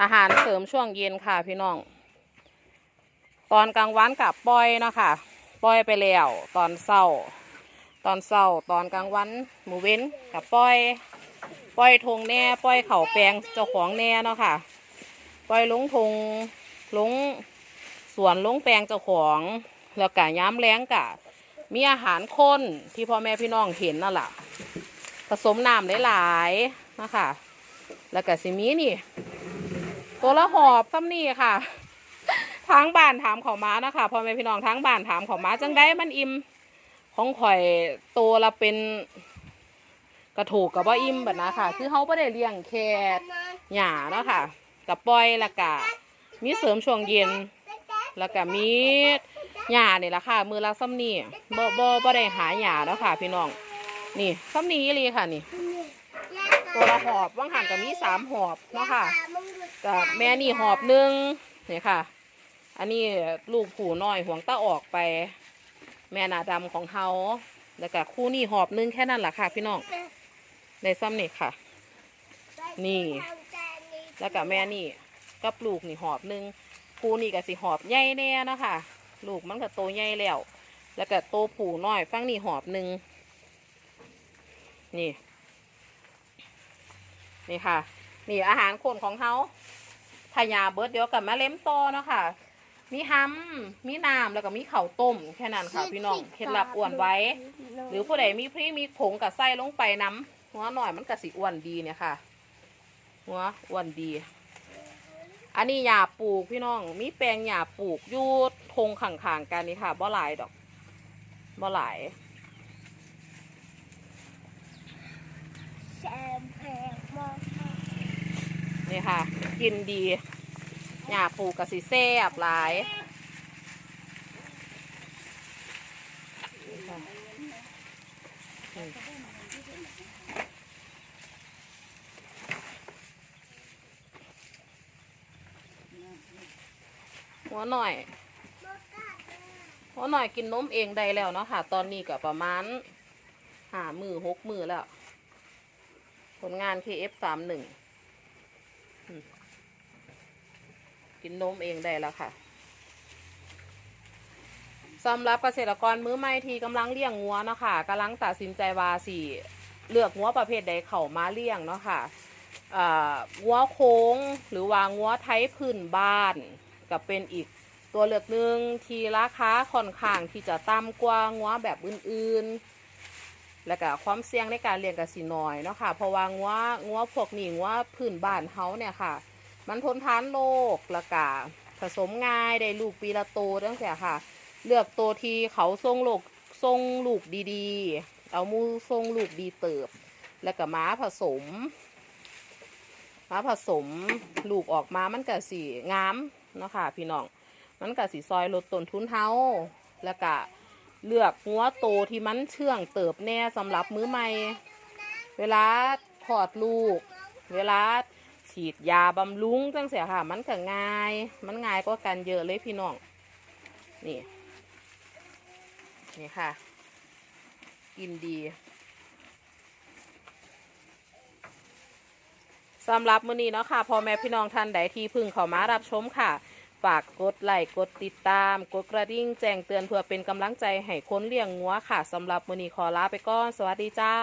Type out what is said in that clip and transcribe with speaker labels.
Speaker 1: อาหารเสริมช่วงเย็นค่ะพี่น้อง ตอนกลางวันกับปล่อยเนาะค่ะปล่อยไปแล้ว ตอนเศร้า ตอนเศร้า ตอนกลางวันหมูเว้นกับปล่อยปล่อยทงแน่ปล่อยเข่าแปลงเจ้าของแน่เนาะค่ะปล่อยลงทงลงสวนลงแปลงเจ้าของแล้วกะย้ำแรงกะมีอาหารข้นที่พ่อแม่พี่น้องเห็นนั่นแหละผสมน้ำหลายๆนะคะแล้วก็สิมีนี่ ตัวละหอบซ้ำนี่ค่ะทางบ้านถามเขามานะคะพ่อแม่พี่น้องทางบ้านถามเขามาจังได้มันอิ่มของข่อยตัวละเป็นกระถูกกับว่าอิ่มแบบนะค่ะ คือเขาไม่ได้เลี้ยงแค่หญ้าเนาะค่ะกับปล่อยล้วก็มีเสริมช่วงเย็นแล้วก็มีหญ้านี่แหละค่ะ มือละซ้ำนี่บ่บ่บ่ได้หาหญ้าแล้วค่ะ พี่น้องนี่ซ้ำนี่อีหลีค่ะนี่ ตัวละหอบว่างหันกับมีสามหอบเนาะค่ะกับแม่นี่หอบหนึ่งเนี่ยค่ะ อันนี้ลูกผูน้อยห่วงตาออกไป แม่นาดำของเฮาแล้วก็คู่นี่หอบหนึงแค่นั้นแหละค่ะ พี่น้องในซ้ำนี่ค่ะ นี่ แล้วก็แม่นี่กับลูกนี่หอบหนึงคู่นี่ก็สิหอบใหญ่แน่เนาะค่ะลูกมันก็โตใหญ่แล้ว แล้วก็โตผูน้อยฟังนี่หอบหนึงนี่ นี่ค่ะ นี่อาหารคนของเขาทายาเบิร์ดเดียวกับมะเล็มโตอเนาะค่ะ มีฮัมมีน้ำแล้วก็มีข้าวต้มแค่นั้นค่ะ พี่น้องเคล็ดลับอ้วนไว้ หรือผู้ใดมีพริกมีผงกับไส้ลงไปน้ำหัวหน่อยมันกะสิอ้วนดีเนี่ยค่ะ หัวอ้วนดี อันนี้หญ้าปลูกพี่น้อง มีแปลงหญ้าปลูกอยูทงข่างๆกันนี่ค่ะบ่หลายดอกบ่หลาย
Speaker 2: แซมแพงมาก
Speaker 1: นี่ค่ะ กินดีหญ้าปลูกกะสิแซ่บหลายหัวหน่อย หัวหน่อยกินนมเองได้แล้วเนาะค่ะ ตอนนี้ก็ประมาณหามือหกมือแล้ว ผลงาน KF สามหนึ่ง กินนมเองได้แล้วค่ะสำหรับเกษตรกรมือใหม่ที่กำลังเลี้ยงงัวเนาะค่ะกำลังตัดสินใจว่าสิเลือกงัวประเภทใดเข้ามาเลี้ยงเนาะค่ะเอ่องัวโค้งหรือว่างัวไทยพื้นบ้านก็เป็นอีกตัวเลือกหนึ่งที่ราคาค่อนข้างที่จะต่ำกว่างัวแบบอื่นๆ แล้วก็ความเสี่ยงในการเลี้ยงก็สิน้อยเนาะค่ะเพราะว่างัวงัวพวกนี้งัวพื้นบ้านเฮาเนี่ยค่ะ มันทนทานโรคแล้วก็ผสมง่ายได้ลูกปีละโตตั้งแต่ค่ะ เลือกตัวที่เขาทรงลูกทรงลูกดีๆ เอามูทรงลูกดีเติบ แล้วก็ม้าผสมม้าผสมลูกออกมามันก็สีงามเนาะค่ะพี่น้องมันก็สีซอยลดต้นทุนเท้าแล้วก็ เลือกหัวโตที่มันเชื่องเติบแน่สำหรับมือใหม่ เวลาถอดลูก เวลาฉีดยาบำรุงจังเสียค่ะ มันก็ง่าย มันง่ายก็กันเยอะเลยพี่น้อง นี่ นี่ค่ะ กินดีสำหรับมื้อนี้เนาะค่ะพ่อแม่พี่น้องท่านใดที่พึ่งเข้ามารับชมค่ะ ฝากกดไลค์กดติดตาม กดกระดิ่งแจ้งเตือนเพื่อเป็นกำลังใจให้คนเลี้ยงงัวค่ะสำหรับมือนีขอลาไปก่อน สวัสดีจ้า